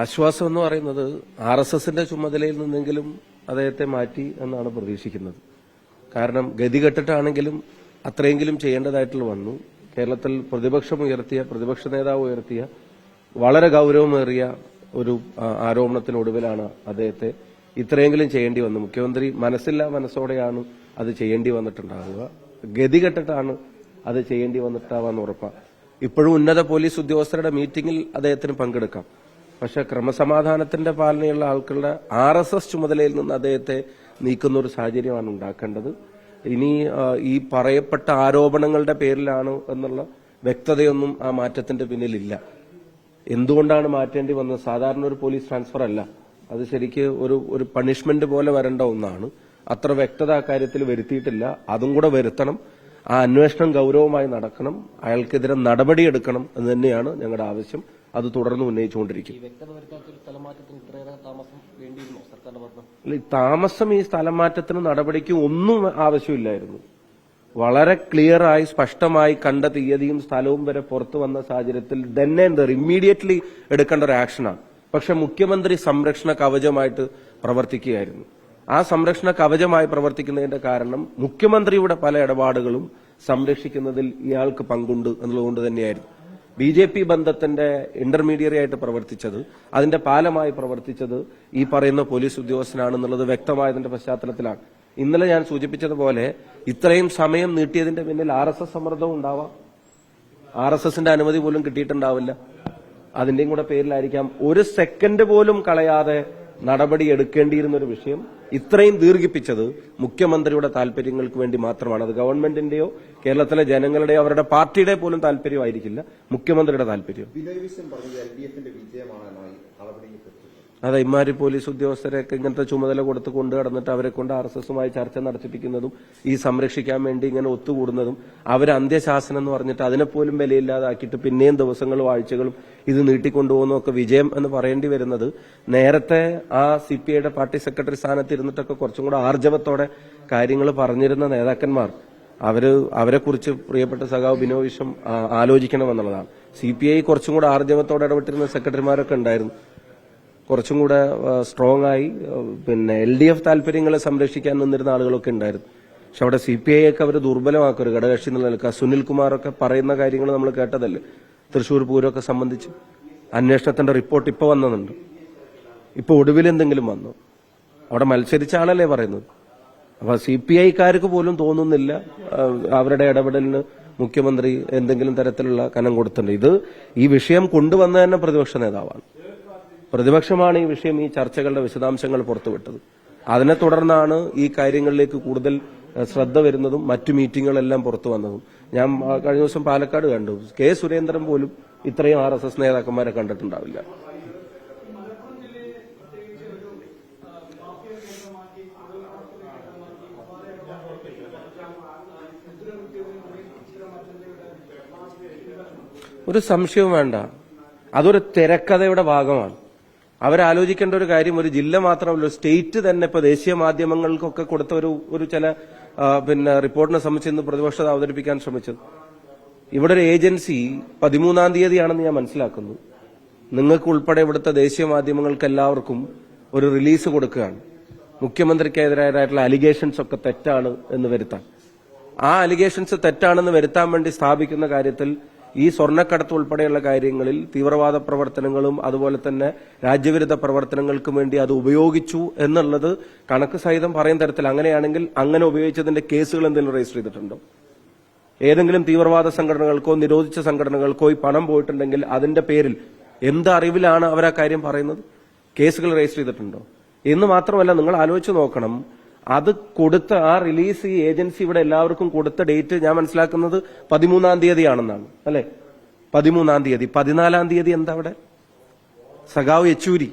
ആശ്വാസം എന്ന് പറയുന്നത് ആർ എസ് എസിന്റെ ചുമതലയിൽ നിന്നെങ്കിലും അദ്ദേഹത്തെ മാറ്റി എന്നാണ് പ്രതീക്ഷിക്കുന്നത്. കാരണം ഗതികെട്ടിട്ടാണെങ്കിലും അത്രയെങ്കിലും ചെയ്യേണ്ടതായിട്ടുള്ള വന്നു. കേരളത്തിൽ പ്രതിപക്ഷം ഉയർത്തിയ പ്രതിപക്ഷ നേതാവ് ഉയർത്തിയ വളരെ ഗൗരവമേറിയ ഒരു ആരോപണത്തിനൊടുവിലാണ് അദ്ദേഹത്തെ ഇത്രയെങ്കിലും ചെയ്യേണ്ടി വന്നു. മുഖ്യമന്ത്രി മനസ്സില്ല മനസ്സോടെയാണ് അത് ചെയ്യേണ്ടി വന്നിട്ടുണ്ടാവുക. ഗതികെട്ടിട്ടാണ് അത് ചെയ്യേണ്ടി വന്നിട്ടാവാന്ന് ഉറപ്പാണ് ഇപ്പോഴും ഉന്നത പോലീസ് ഉദ്യോഗസ്ഥരുടെ മീറ്റിംഗിൽ അദ്ദേഹത്തിന് പങ്കെടുക്കാം. പക്ഷെ ക്രമസമാധാനത്തിന്റെ പാലനയുള്ള ആൾക്കുള്ള ആർ എസ് എസ് ചുമതലയിൽ നിന്ന് അദ്ദേഹത്തെ നീക്കുന്ന ഒരു സാഹചര്യമാണ് ഉണ്ടാക്കേണ്ടത്. ഇനി ഈ പറയപ്പെട്ട ആരോപണങ്ങളുടെ പേരിലാണ് എന്നുള്ള വ്യക്തതയൊന്നും ആ മാറ്റത്തിന്റെ പിന്നിലില്ല. എന്തുകൊണ്ടാണ് മാറ്റേണ്ടി വന്നത്? സാധാരണ ഒരു പോലീസ് ട്രാൻസ്ഫർ അല്ല. അത് ശരിക്ക് ഒരു ഒരു പണിഷ്മെന്റ് പോലെ വരേണ്ട ഒന്നാണ്. അത്ര വ്യക്തത കാര്യത്തിൽ വരുത്തിയിട്ടില്ല. അതും കൂടെ വരുത്തണം. ആ അന്വേഷണം ഗൌരവമായി നടക്കണം. അയാൾക്കെതിരെ നടപടിയെടുക്കണം എന്ന് തന്നെയാണ് ഞങ്ങളുടെ ആവശ്യം. അത് തുടർന്ന് ഉന്നയിച്ചുകൊണ്ടിരിക്കും. താമസം ഈ താമസം ഈ സ്ഥലം മാറ്റത്തിന് നടപടിക്ക് ഒന്നും ആവശ്യമില്ലായിരുന്നു. വളരെ ക്ലിയറായി സ്പഷ്ടമായി കണ്ട തീയതിയും സ്ഥലവും വരെ പുറത്തു വന്ന സാഹചര്യത്തിൽ തന്നെ എന്താ ഇമ്മീഡിയറ്റ്ലി എടുക്കേണ്ട ഒരു ആക്ഷനാണ് പക്ഷെ മുഖ്യമന്ത്രി സംരക്ഷണ കവചമായിട്ട് പ്രവർത്തിക്കുകയായിരുന്നു. ആ സംരക്ഷണ കവചമായി പ്രവർത്തിക്കുന്നതിന്റെ കാരണം മുഖ്യമന്ത്രിയുടെ പല ഇടപാടുകളും സംരക്ഷിക്കുന്നതിൽ ഇയാൾക്ക് പങ്കുണ്ട് എന്നുള്ളതുകൊണ്ട് തന്നെയായിരുന്നു. ബി ജെ പി ബന്ധത്തിന്റെ ഇന്റർമീഡിയറി ആയിട്ട് പ്രവർത്തിച്ചത് അതിന്റെ പാലമായി പ്രവർത്തിച്ചത് ഈ പറയുന്ന പോലീസ് ഉദ്യോഗസ്ഥനാണെന്നുള്ളത് വ്യക്തമായതിന്റെ പശ്ചാത്തലത്തിലാണ്. ഇന്നലെ ഞാൻ സൂചിപ്പിച്ചതുപോലെ ഇത്രയും സമയം നീട്ടിയതിന്റെ പിന്നിൽ ആർ എസ് എസ് സമ്മർദ്ദവും ഉണ്ടാവാം. ആർ എസ് എസിന്റെ അനുമതി പോലും കിട്ടിയിട്ടുണ്ടാവില്ല. അതിന്റെയും കൂടെ പേരിലായിരിക്കാം. ഒരു സെക്കൻഡ് പോലും കളയാതെ നടപടി എടുക്കേണ്ടിയിരുന്ന ഒരു വിഷയം ഇത്രയും ദീർഘിപ്പിച്ചത് മുഖ്യമന്ത്രിയുടെ താല്പര്യങ്ങൾക്ക് വേണ്ടി മാത്രമാണ്. അത് ഗവൺമെന്റിന്റെയോ കേരളത്തിലെ ജനങ്ങളുടെയോ അവരുടെ പാർട്ടിയുടെ പോലും താല്പര്യമായിരിക്കില്ല മുഖ്യമന്ത്രിയുടെ താല്പര്യം അതെ ഇമാരി പോലീസ് ഉദ്യോഗസ്ഥരെയൊക്കെ ഇങ്ങനത്തെ ചുമതല കൊടുത്ത് കൊണ്ടു കടന്നിട്ട് അവരെ കൊണ്ട് ആർ എസ് എസുമായി ചർച്ച നടത്തിപ്പിക്കുന്നതും ഈ സംരക്ഷിക്കാൻ വേണ്ടി ഇങ്ങനെ ഒത്തുകൂടുന്നതും അവർ അന്ത്യശാസനം എന്ന് പറഞ്ഞിട്ട് അതിനെപ്പോലും വിലയില്ലാതാക്കിയിട്ട് പിന്നെയും ദിവസങ്ങളും ആഴ്ചകളും ഇത് നീട്ടിക്കൊണ്ടുപോകുന്നതൊക്കെ വിജയം എന്ന് പറയേണ്ടി വരുന്നത് നേരത്തെ ആ സി പി ഐയുടെ പാർട്ടി സെക്രട്ടറി സ്ഥാനത്ത് ഇരുന്നിട്ടൊക്കെ കുറച്ചും കൂടെ ആർജവത്തോടെ കാര്യങ്ങൾ പറഞ്ഞിരുന്ന നേതാക്കന്മാർ. അവർ അവരെ കുറിച്ച് പ്രിയപ്പെട്ട സഖാവ് ബിനോ വിശ്വം ആലോചിക്കണമെന്നുള്ളതാണ് സി പി ഐ കുറച്ചും കൂടെ ആർജവത്തോടെ ഇടപെട്ടിരുന്ന സെക്രട്ടറിമാരൊക്കെ ഉണ്ടായിരുന്നു. കുറച്ചും കൂടെ സ്ട്രോങ് ആയി പിന്നെ എൽ ഡി എഫ് താല്പര്യങ്ങളെ സംരക്ഷിക്കാൻ നിന്നിരുന്ന ആളുകളൊക്കെ ഉണ്ടായിരുന്നു. പക്ഷെ അവിടെ സി പി ഐ ഒക്കെ അവർ ദുർബലമാക്കും. ഒരു ഘടകകക്ഷി എന്നുള്ള നിലയ്ക്ക് സുനിൽ കുമാറൊക്കെ പറയുന്ന കാര്യങ്ങൾ നമ്മൾ കേട്ടതല്ലേ? തൃശൂർ പൂരമൊക്കെ സംബന്ധിച്ച്. അന്വേഷണത്തിന്റെ റിപ്പോർട്ട് ഇപ്പോൾ വന്നതുണ്ട്. ഇപ്പോൾ ഒടുവിൽ എന്തെങ്കിലും വന്നു. അവിടെ മത്സരിച്ച ആളല്ലേ പറയുന്നത്? അപ്പൊ സി പി ഐക്കാർക്ക് പോലും തോന്നുന്നില്ല അവരുടെ ഇടപെടലിന് മുഖ്യമന്ത്രി എന്തെങ്കിലും തരത്തിലുള്ള കനം കൊടുത്തിട്ടുണ്ട്. ഇത് ഈ വിഷയം കൊണ്ടുവന്ന തന്നെ പ്രതിപക്ഷ നേതാവാണ്. പ്രതിപക്ഷമാണ് ഈ വിഷയം ഈ ചർച്ചകളുടെ വിശദാംശങ്ങൾ പുറത്തുവിട്ടത്. അതിനെ തുടർന്നാണ് ഈ കാര്യങ്ങളിലേക്ക് കൂടുതൽ ശ്രദ്ധ വരുന്നതും മറ്റു മീറ്റിങ്ങുകളെല്ലാം പുറത്തു വന്നതും. ഞാൻ കഴിഞ്ഞ ദിവസം പാലക്കാട് കണ്ടു. കെ സുരേന്ദ്രൻ പോലും ഇത്രയും ആർ എസ് എസ് നേതാക്കന്മാരെ കണ്ടിട്ടുണ്ടാവില്ല. ഒരു സംശയവും വേണ്ട. അതൊരു തിരക്കഥയുടെ ഭാഗമാണ്. അവരാലോചിക്കേണ്ട ഒരു കാര്യം ഒരു ജില്ല മാത്രമല്ല സ്റ്റേറ്റ് തന്നെ ഇപ്പൊ ദേശീയ മാധ്യമങ്ങൾക്കൊക്കെ കൊടുത്ത ഒരു ഒരു ചില പിന്നെ റിപ്പോർട്ടിനെ സംബന്ധിച്ച് ഇന്ന് പ്രതിപക്ഷത അവതരിപ്പിക്കാൻ ശ്രമിച്ചത്. ഇവിടെ ഒരു ഏജൻസി പതിമൂന്നാം തീയതിയാണെന്ന് ഞാൻ മനസ്സിലാക്കുന്നു. നിങ്ങൾക്ക് ഉൾപ്പെടെ ഇവിടുത്തെ ദേശീയ മാധ്യമങ്ങൾക്ക് എല്ലാവർക്കും ഒരു റിലീസ് കൊടുക്കുകയാണ്. മുഖ്യമന്ത്രിക്കെതിരായിട്ടുള്ള അലിഗേഷൻസ് ഒക്കെ തെറ്റാണ് എന്ന് വരുത്താൻ. ആ അലിഗേഷൻസ് തെറ്റാണെന്ന് വരുത്താൻ വേണ്ടി സ്ഥാപിക്കുന്ന കാര്യത്തിൽ ഈ സ്വർണക്കടത്ത് ഉൾപ്പെടെയുള്ള കാര്യങ്ങളിൽ തീവ്രവാദ പ്രവർത്തനങ്ങളും അതുപോലെ തന്നെ രാജ്യവിരുദ്ധ പ്രവർത്തനങ്ങൾക്കും വേണ്ടി അത് ഉപയോഗിച്ചു എന്നുള്ളത് കണക്ക് സഹിതം പറയുന്ന തരത്തിൽ അങ്ങനെയാണെങ്കിൽ അങ്ങനെ ഉപയോഗിച്ചതിന്റെ കേസുകൾ എന്തെങ്കിലും രജിസ്റ്റർ ചെയ്തിട്ടുണ്ടോ? ഏതെങ്കിലും തീവ്രവാദ സംഘടനകൾക്കോ നിരോധിച്ച സംഘടനകൾക്കോ ഈ പണം പോയിട്ടുണ്ടെങ്കിൽ അതിന്റെ പേരിൽ എന്ത് അറിവിലാണ് അവർ ആ കാര്യം പറയുന്നത്? കേസുകൾ രജിസ്റ്റർ ചെയ്തിട്ടുണ്ടോ? എന്ന് മാത്രമല്ല നിങ്ങൾ ആലോചിച്ച് നോക്കണം. അത് കൊടുത്ത ആ റിലീസ് ഈ ഏജൻസി ഇവിടെ എല്ലാവർക്കും കൊടുത്ത ഡേറ്റ് ഞാൻ മനസ്സിലാക്കുന്നത് പതിമൂന്നാം തീയതിയാണെന്നാണ് അല്ലെ? പതിമൂന്നാം തീയതി. പതിനാലാം തീയതി എന്താ അവിടെ? സഖാവ് യെച്ചൂരി.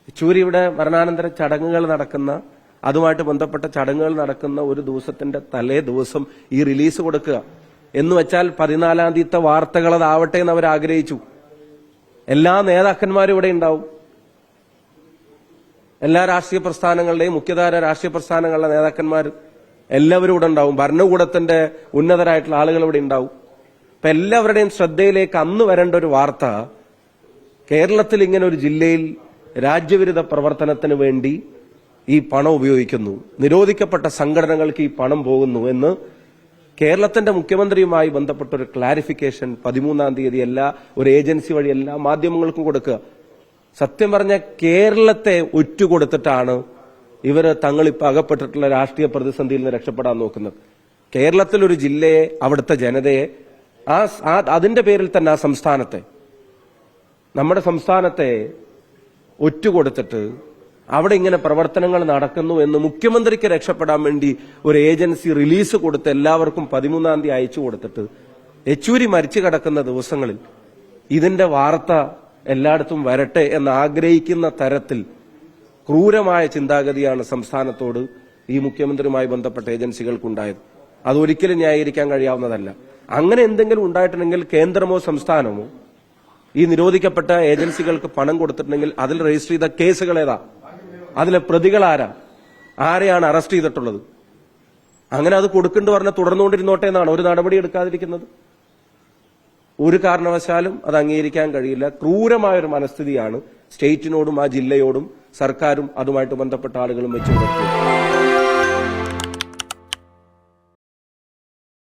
യെച്ചൂരി ഇവിടെ മരണാനന്തര ചടങ്ങുകൾ നടക്കുന്ന അതുമായിട്ട് ബന്ധപ്പെട്ട ചടങ്ങുകൾ നടക്കുന്ന ഒരു ദിവസത്തിന്റെ തലേ ദിവസം ഈ റിലീസ് കൊടുക്കുക. എന്ന് വെച്ചാൽ പതിനാലാം തീയത്തെ വാർത്തകൾ അതാവട്ടെ എന്ന് അവർ ആഗ്രഹിച്ചു. എല്ലാ നേതാക്കന്മാരും ഇവിടെ ഉണ്ടാവും. എല്ലാ രാഷ്ട്രീയ പ്രസ്ഥാനങ്ങളുടെയും മുഖ്യധാര രാഷ്ട്രീയ പ്രസ്ഥാനങ്ങളുടെ നേതാക്കന്മാർ എല്ലാവരും ഇവിടെ ഉണ്ടാവും. ഭരണകൂടത്തിന്റെ ഉന്നതരായിട്ടുള്ള ആളുകൾ ഇവിടെ ഉണ്ടാവും. അപ്പൊ എല്ലാവരുടെയും ശ്രദ്ധയിലേക്ക് അന്ന് വരേണ്ട ഒരു വാർത്ത കേരളത്തിൽ ഇങ്ങനെ ഒരു ജില്ലയിൽ രാജ്യവിരുദ്ധ പ്രവർത്തനത്തിന് വേണ്ടി ഈ പണം ഉപയോഗിക്കുന്നു. നിരോധിക്കപ്പെട്ട സംഘടനകൾക്ക് ഈ പണം പോകുന്നു എന്ന് കേരളത്തിന്റെ മുഖ്യമന്ത്രിയുമായി ബന്ധപ്പെട്ട ഒരു ക്ലാരിഫിക്കേഷൻ പതിമൂന്നാം തീയതി എല്ലാ ഒരു ഏജൻസി വഴി എല്ലാ മാധ്യമങ്ങൾക്കും കൊടുക്കുക. സത്യം പറഞ്ഞ കേരളത്തെ ഒറ്റുകൊടുത്തിട്ടാണ് ഇവർ തങ്ങളിപ്പോൾ അകപ്പെട്ടിട്ടുള്ള രാഷ്ട്രീയ പ്രതിസന്ധിയിൽ നിന്ന് രക്ഷപ്പെടാൻ നോക്കുന്നത്. കേരളത്തിലൊരു ജില്ലയെ അവിടുത്തെ ജനതയെ ആ- അതിന്റെ പേരിൽ തന്നെ ആ സംസ്ഥാനത്തെ നമ്മുടെ സംസ്ഥാനത്തെ ഒറ്റുകൊടുത്തിട്ട് അവിടെ ഇങ്ങനെ പ്രവർത്തനങ്ങൾ നടക്കുന്നു എന്ന് മുഖ്യമന്ത്രിക്ക് രക്ഷപ്പെടാൻ വേണ്ടി ഒരു ഏജൻസി റിലീസ് കൊടുത്ത് എല്ലാവർക്കും പതിമൂന്നാം തീയതി അയച്ചു കൊടുത്തിട്ട് യെച്ചൂരി മരിച്ചു കിടക്കുന്ന ദിവസങ്ങളിൽ ഇതിന്റെ വാർത്ത എല്ലായിടത്തും വരട്ടെ എന്ന് ആഗ്രഹിക്കുന്ന തരത്തിൽ ക്രൂരമായ ചിന്താഗതിയാണ് സംസ്ഥാനത്തോട് ഈ മുഖ്യമന്ത്രിയുമായി ബന്ധപ്പെട്ട ഏജൻസികൾക്കുണ്ടായത്. അതൊരിക്കലും ന്യായീകരിക്കാൻ കഴിയാവുന്നതല്ല. അങ്ങനെ എന്തെങ്കിലും ഉണ്ടായിട്ടുണ്ടെങ്കിൽ കേന്ദ്രമോ സംസ്ഥാനമോ ഈ നിരോധിക്കപ്പെട്ട ഏജൻസികൾക്ക് പണം കൊടുത്തിട്ടുണ്ടെങ്കിൽ അതിൽ രജിസ്റ്റർ ചെയ്ത കേസുകൾ ഏതാ? അതിലെ പ്രതികൾ ആരാ? ആരെയാണ് അറസ്റ്റ് ചെയ്തിട്ടുള്ളത്? അങ്ങനെ അത് കൊടുക്കേണ്ടി പറഞ്ഞാൽ തുടർന്നുകൊണ്ടിരുന്നോട്ടെ എന്നാണ് ഒരു നടപടി എടുക്കാതിരിക്കുന്നത്? ഒരു കാരണവശാലും അത് അംഗീകരിക്കാൻ കഴിയില്ല. ക്രൂരമായ ഒരു മനസ്ഥിതിയാണ് സ്റ്റേറ്റിനോടും ആ ജില്ലയോടും സർക്കാരും അതുമായിട്ട് ബന്ധപ്പെട്ട ആളുകളും വെച്ചു